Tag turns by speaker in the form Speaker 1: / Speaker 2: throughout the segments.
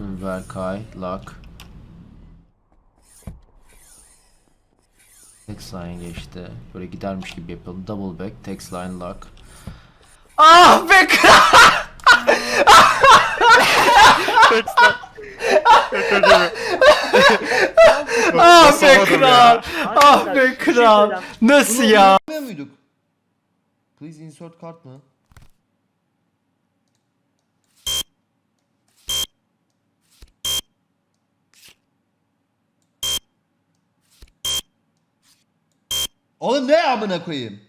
Speaker 1: Berkay, Lak. Text line geçti. Böyle gidermiş gibi yapalım. Double back, text line, lock. Ah be kral! ah be kral! Ah be kral! Nasıl ya?
Speaker 2: Please insert card mı? Oğlum ne amına koyayım?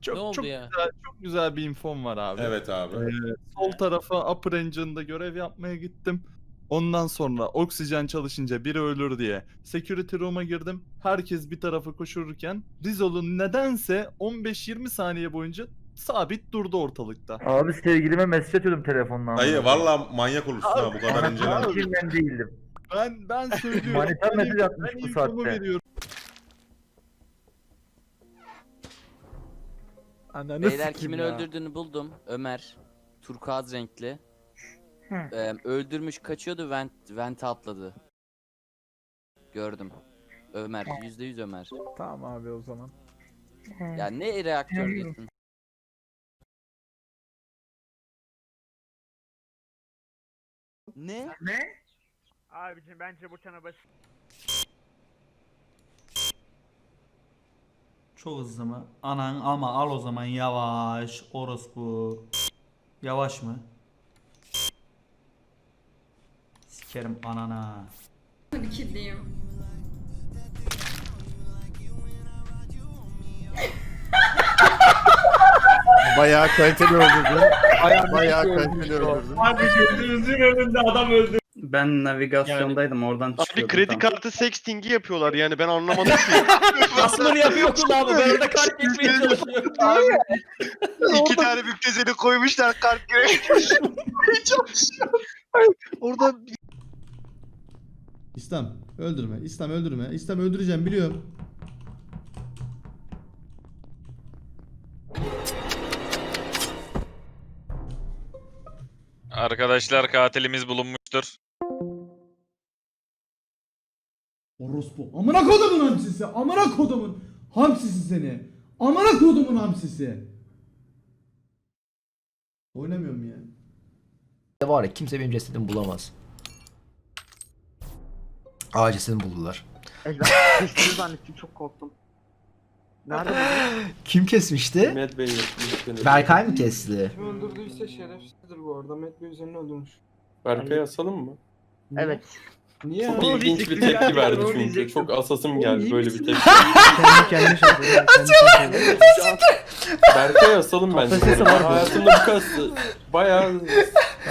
Speaker 3: Çok,
Speaker 4: Ne oldu
Speaker 3: çok
Speaker 4: ya?
Speaker 3: Güzel, çok güzel bir infom var abi.
Speaker 5: Evet abi.
Speaker 3: Ee, sol tarafa upper engine'da görev yapmaya gittim. Ondan sonra oksijen çalışınca biri ölür diye security room'a girdim. Herkes bir tarafa koşurken Rizol'un nedense 15-20 saniye boyunca sabit durdu ortalıkta.
Speaker 6: Abi sevgilime mesaj atıyordum telefondan.
Speaker 5: Dayı valla manyak olursun ha bu kadar incelen.
Speaker 6: Ben değildim.
Speaker 3: Ben ben söylüyorum.
Speaker 6: Manita mesaj atmış bu saatte.
Speaker 3: veriyorum.
Speaker 4: Beyler kimin öldürdüğünü buldum. Ömer. Turkuaz renkli. Ee, öldürmüş kaçıyordu vent, vente atladı. Gördüm. Ömer. Yüzde yüz Ömer.
Speaker 7: Tamam abi o zaman.
Speaker 4: Ya ne reaktördesin? Ne?
Speaker 7: Abicim bence bu çana baş...
Speaker 8: Çok hızlı mı? Anan ama al o zaman yavaş. Orospu. Yavaş mı? Sikerim anana.
Speaker 9: Tabii ki diyeyim.
Speaker 2: Bayağı kaliteli öldürdün. Bayağı kaliteli öldürdün.
Speaker 10: Ben navigasyondaydım oradan
Speaker 11: Abi
Speaker 10: çıkıyordum.
Speaker 11: kredi
Speaker 10: tam.
Speaker 11: kartı sexting'i yapıyorlar yani ben anlamadım ki.
Speaker 4: Aslında yapıyorsun abi. Ben orada kart geçmeye çalışıyorum.
Speaker 11: İki tane müptezeli koymuşlar kart görevi. Orada
Speaker 2: İslam öldürme. İslam öldürme. İslam öldüreceğim biliyorum.
Speaker 11: Arkadaşlar katilimiz bulunmuştur.
Speaker 2: Orospu. Amına kodumun hamsisi. Amına kodumun hamsisi seni. Amına kodumun hamsisi. Oynamıyorum ya.
Speaker 1: Var ya kimse benim cesedimi bulamaz. Aa cesedimi buldular.
Speaker 10: Sesini zannettim çok korktum. Nerede
Speaker 1: Kim kesmişti?
Speaker 11: Mehmet Bey
Speaker 1: Berkay mı kesti?
Speaker 7: Kim öldürdüyse şerefsizdir bu arada. Met Bey üzerine öldürmüş.
Speaker 11: Berkay'ı asalım mı?
Speaker 10: Evet.
Speaker 7: Niye?
Speaker 11: Çok ilginç bir tepki verdi çünkü. Çok asasım geldi böyle bir tepki.
Speaker 10: Kendi kendine şarkı.
Speaker 11: Berkay'ı asalım bence. Ben
Speaker 10: bu.
Speaker 11: hayatımda bu kadar bayağı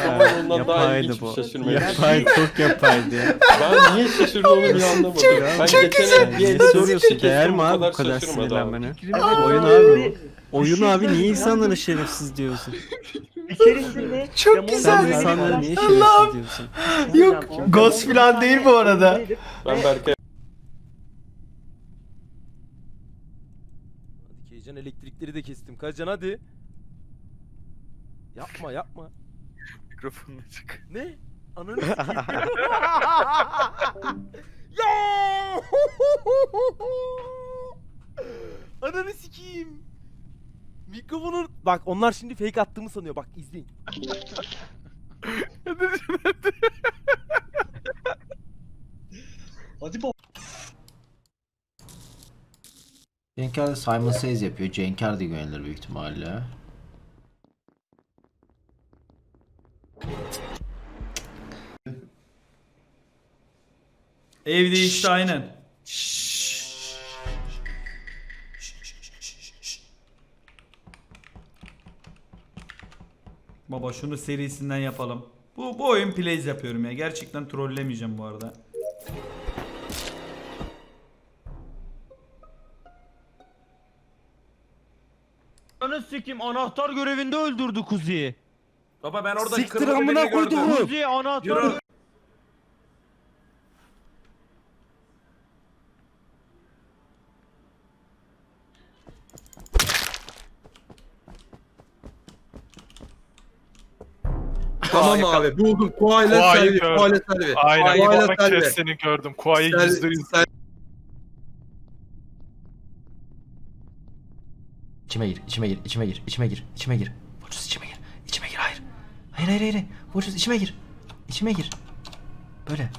Speaker 11: zamanından daha ilginç bir şaşırma.
Speaker 7: Yapay çok yapaydı ya.
Speaker 11: Ben niye şaşırdığımı bile anlamadım. Ben geçen bir elde
Speaker 7: soruyorsun değer mi abi bu kadar sinirlenmene? Oyun abi. Oyun abi niye insanlara şerefsiz diyorsun?
Speaker 10: İçerisinde
Speaker 1: Çok
Speaker 7: Sen
Speaker 1: güzel.
Speaker 7: insanlara niye
Speaker 1: Allah'ım.
Speaker 7: şerefsiz diyorsun?
Speaker 1: Yok Ghost falan değil bu arada.
Speaker 11: Ben Berkay
Speaker 4: Hadi Keycan elektrikleri de kestim. Kaçcan hadi. Yapma yapma.
Speaker 11: mikrofonunu çık.
Speaker 4: Ne? Ananı sikeyim. ya! Ananı sikeyim. Mikrofonu bak onlar şimdi fake attığımı sanıyor bak izleyin.
Speaker 1: Cenker de Simon Says yapıyor. Cenker de güvenilir büyük ihtimalle.
Speaker 8: Ev değişti aynen. Baba şunu serisinden yapalım. Bu, bu oyun plays yapıyorum ya. Gerçekten trollemeyeceğim bu arada. Ananı sikim anahtar görevinde öldürdü Kuzi'yi.
Speaker 11: Baba ben orada
Speaker 8: Siktir amına koydum. Kuzi anahtar
Speaker 11: Yürü.
Speaker 12: Tamam abi buldum. Kuayla
Speaker 3: Kuayı
Speaker 12: selvi.
Speaker 3: gördüm.
Speaker 12: Kuayla selvi.
Speaker 3: Aynen
Speaker 12: Kuayla
Speaker 3: bana
Speaker 12: selvi.
Speaker 3: kestini gördüm. Kuayı
Speaker 12: Sel-
Speaker 3: yüzde yüz.
Speaker 12: sel-
Speaker 1: İçime gir, içime gir, içime gir, içime gir, içime gir. Borcuz içime gir, içime gir, hayır. Hayır, hayır, hayır. hayır. Borcuz içime gir. İçime gir. Böyle.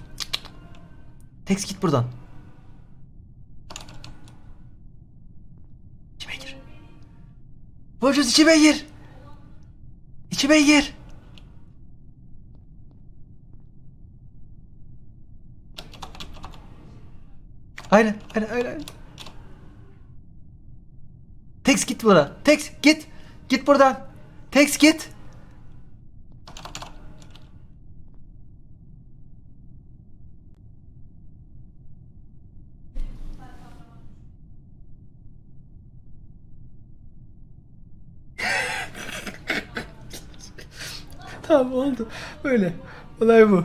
Speaker 1: Tex git buradan. İçime gir. Borcuz içime gir. İçime gir. Aynen, aynen, aynen. Tex git buradan. Tex git. Git buradan. Tex git. tamam oldu. Böyle. Olay bu.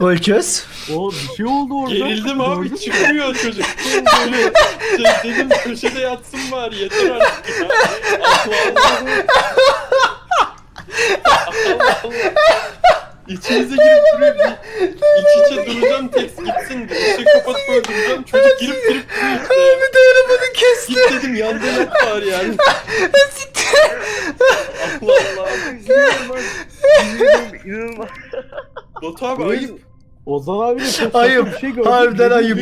Speaker 1: Ölçüz.
Speaker 8: O bir şey oldu orada.
Speaker 11: Gerildim abi çıkmıyor çocuk. Böyle şey, dedim köşede yatsın bari yeter artık ya. Allah Allah. Allah Allah. İçinize girip duruyor. İç içe duracağım tekst gitsin diye. İşte kapatıp öldüreceğim. Çocuk girip girip duruyor işte.
Speaker 1: Bir dayanamadı kesti.
Speaker 11: Git dedim yandan et var yani. Allah Allah.
Speaker 10: İnanılmaz.
Speaker 11: Batu abi ayıp.
Speaker 8: Ozan abi de çok
Speaker 1: Ayıp.
Speaker 8: bir şey gördüm.
Speaker 1: Harbiden ayıp.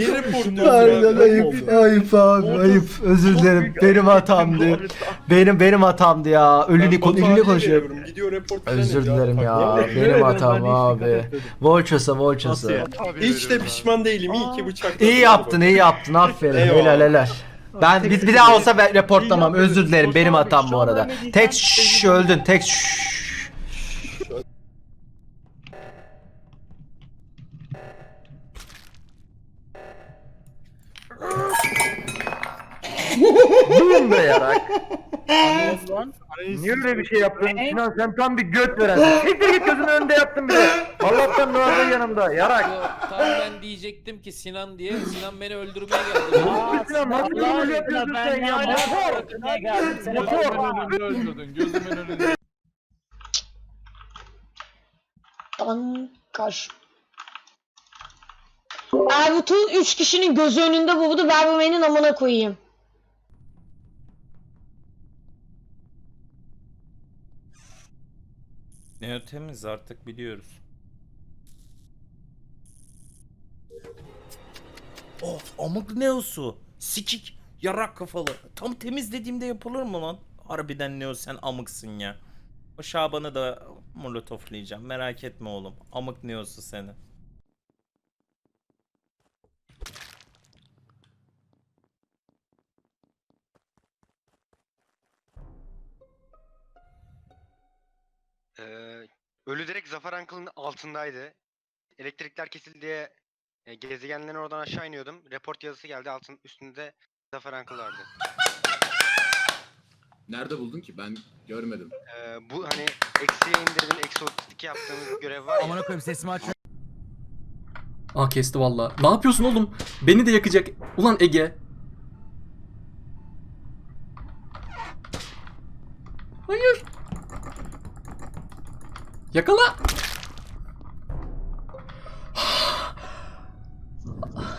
Speaker 1: Harbiden ayıp. Ayıp abi ayıp. Özür dilerim. Benim hatamdı. Benim benim hatamdı ya. Ölünü
Speaker 11: Ben
Speaker 1: kon
Speaker 11: Batu
Speaker 1: ölünü konuşuyorum. Özür dilerim ya. Benim hatam abi. Volchos'a Volchos'a.
Speaker 11: Hiç de pişman değilim. İyi ki bıçak.
Speaker 1: İyi yaptın, iyi yaptın. Aferin. Helal helal. Ben bir, bir daha olsa ben reportlamam. Özür dilerim. Benim hatam bu arada. Tek şşş öldün. Tek şşş.
Speaker 6: Be yarak. Niye öyle bir şey yaptın? Sinan sen tam bir göt verensin. Siktir git gözümün önünde yaptın bir de. Allah'tan Noah'da yanımda. Yarak.
Speaker 4: Tam ben diyecektim ki Sinan diye. Sinan beni öldürmeye geldi.
Speaker 6: Sinan nasıl bir rol yapıyorsun sen ya? Motor.
Speaker 3: Gözümün önünde öldürdün. Gözümün önünde.
Speaker 9: Kaş. Ertuğrul 3 kişinin gözü önünde buldu. Ben bu benim amına koyayım.
Speaker 12: Ne temiz artık biliyoruz. Of amık Neosu. Sikik. Yarak kafalı. Tam temiz dediğimde yapılır mı lan? Harbiden Neo sen amıksın ya. O Şaban'ı da molotoflayacağım. Merak etme oğlum. Amık Neosu seni.
Speaker 10: Ee, ölü direkt Zafer Uncle'ın altındaydı. Elektrikler kesildi diye e, gezegenlerin oradan aşağı iniyordum. Report yazısı geldi altın üstünde Zafer Uncle vardı.
Speaker 12: Nerede buldun ki? Ben görmedim.
Speaker 10: Ee, bu hani eksiye indirdin, eksi 32 yaptığımız görev var ya.
Speaker 8: Amına koyayım sesimi aç.
Speaker 12: Aa kesti valla. Ne yapıyorsun oğlum? Beni de yakacak. Ulan Ege. Hayır. Yakala.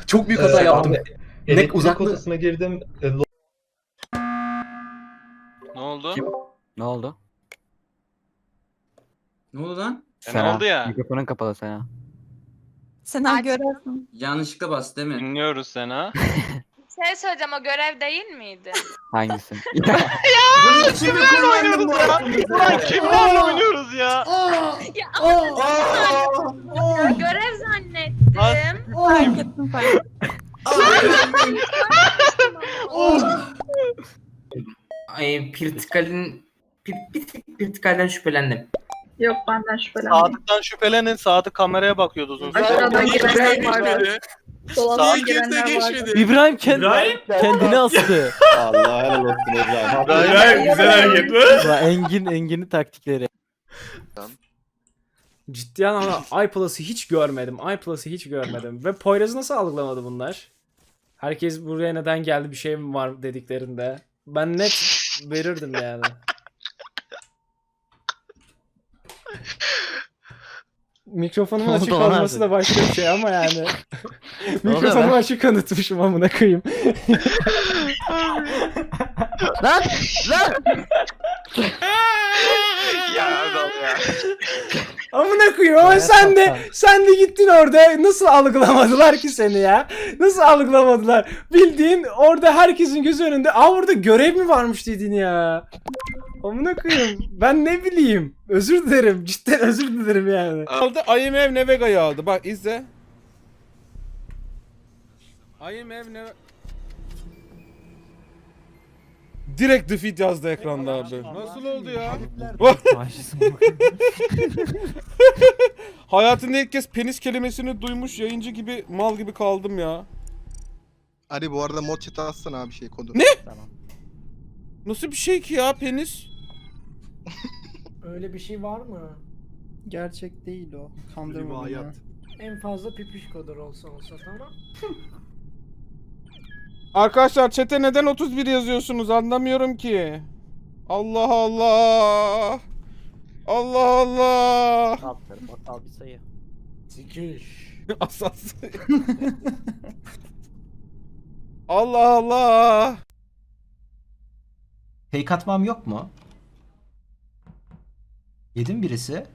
Speaker 12: Çok büyük hata yaptım. Ne uzaklığı.
Speaker 11: girdim.
Speaker 3: Ne oldu?
Speaker 4: Ne oldu?
Speaker 12: Ne oldu lan?
Speaker 3: E, ne oldu ya?
Speaker 4: Mikrofonun kapalı Sena.
Speaker 9: Sen görevsin.
Speaker 12: Yanlışlıkla bas değil mi?
Speaker 3: Dinliyoruz Sena.
Speaker 9: Şey söyleyeceğim o görev değil miydi?
Speaker 4: Hangisi?
Speaker 3: Kimlerle oynuyoruz ya? Ulan kimlerle oynuyoruz ya?
Speaker 9: Ya görev zannettim. Fark ettim fark ettim.
Speaker 12: Ay, Pirtikal'in... Pirtikal'den şüphelendim.
Speaker 8: Yok benden şüphelenmeyin.
Speaker 13: Sadık'tan şüphelenin. Sadık kameraya bakıyordu uzun süre.
Speaker 8: Aşağıdan girenler var. Girenler.
Speaker 11: İbrahim kendi, kendini astı.
Speaker 5: Allah helal olsun İbrahim.
Speaker 8: İbrahim, güzel hareket?
Speaker 11: Engin Engin'in taktikleri.
Speaker 14: Ciddi anlamda iPlus'ı hiç görmedim. iPlus'ı hiç görmedim. Ve Poyraz'ı nasıl algılamadı bunlar? Herkes buraya neden geldi bir şey mi var dediklerinde. Ben net verirdim yani. Mikrofonumun
Speaker 11: oldu
Speaker 14: açık
Speaker 11: lan
Speaker 14: olması
Speaker 11: abi?
Speaker 14: da başka bir şey ama yani. Mikrofonumu
Speaker 11: lan?
Speaker 14: açık unutmuşum amına koyayım.
Speaker 11: Lan! Lan!
Speaker 10: ya Erdal ya.
Speaker 14: Amına koyayım ama sen de sen de gittin orada nasıl algılamadılar ki seni ya? Nasıl algılamadılar? Bildiğin orada herkesin gözü önünde. Aa orada görev mi varmış dedin ya? Amına koyayım. Ben ne bileyim. Özür dilerim. Cidden özür dilerim yani.
Speaker 13: Aldı IMF Nevega'yı aldı. Bak izle. IMF Neve... Direkt defeat yazdı ekranda abi. Nasıl oldu ya? Hayatında ilk kez penis kelimesini duymuş yayıncı gibi mal gibi kaldım ya.
Speaker 15: Hadi bu arada mod chat'e atsana abi şey kodu.
Speaker 13: Ne? Nasıl bir şey ki ya penis?
Speaker 14: Öyle bir şey var mı?
Speaker 15: Gerçek değil o. Kandırma ya.
Speaker 14: En fazla pipişkodur olsa olsa tamam.
Speaker 13: Arkadaşlar chat'e neden 31 yazıyorsunuz anlamıyorum ki. Allah Allah. Allah Allah.
Speaker 11: Al bir sayı.
Speaker 14: Sikiş.
Speaker 13: Asas. Allah Allah.
Speaker 1: Fake atmam yok mu? Yedim birisi.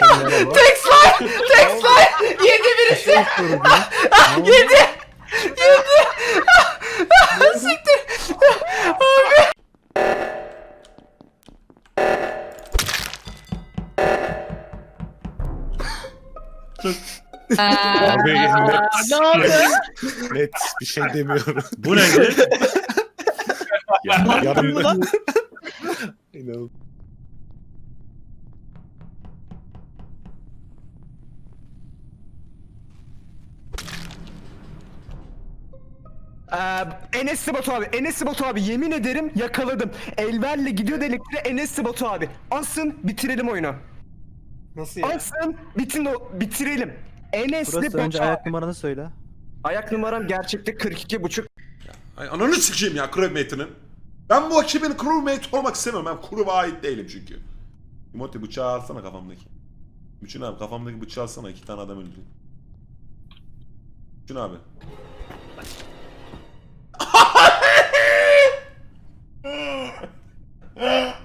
Speaker 1: Text line! Text line! Yedi birisi! Yedi! Yedi! Siktir! Abi!
Speaker 8: Abi ne oldu?
Speaker 5: Net bir şey demiyorum.
Speaker 13: Bu neydi?
Speaker 5: ya, yarın... İnanılmaz.
Speaker 15: Enes Batu abi, Enes Batu abi yemin ederim yakaladım. Elverle gidiyor elektriğe Enes Batu abi. Asın bitirelim oyunu.
Speaker 13: Nasıl
Speaker 15: Asın bitin o bitirelim. Enes Batu abi.
Speaker 11: ayak numaranı söyle.
Speaker 15: Ayak numaram gerçekte 42 buçuk.
Speaker 5: Ay ananı sikeyim ya crewmate'inin. Ben bu ekibin crewmate olmak istemiyorum. Ben crew'a ait değilim çünkü. Timothy bıçağı alsana kafamdaki. Bütün abi kafamdaki bıçağı alsana iki tane adam öldü. Bütün abi. Ah!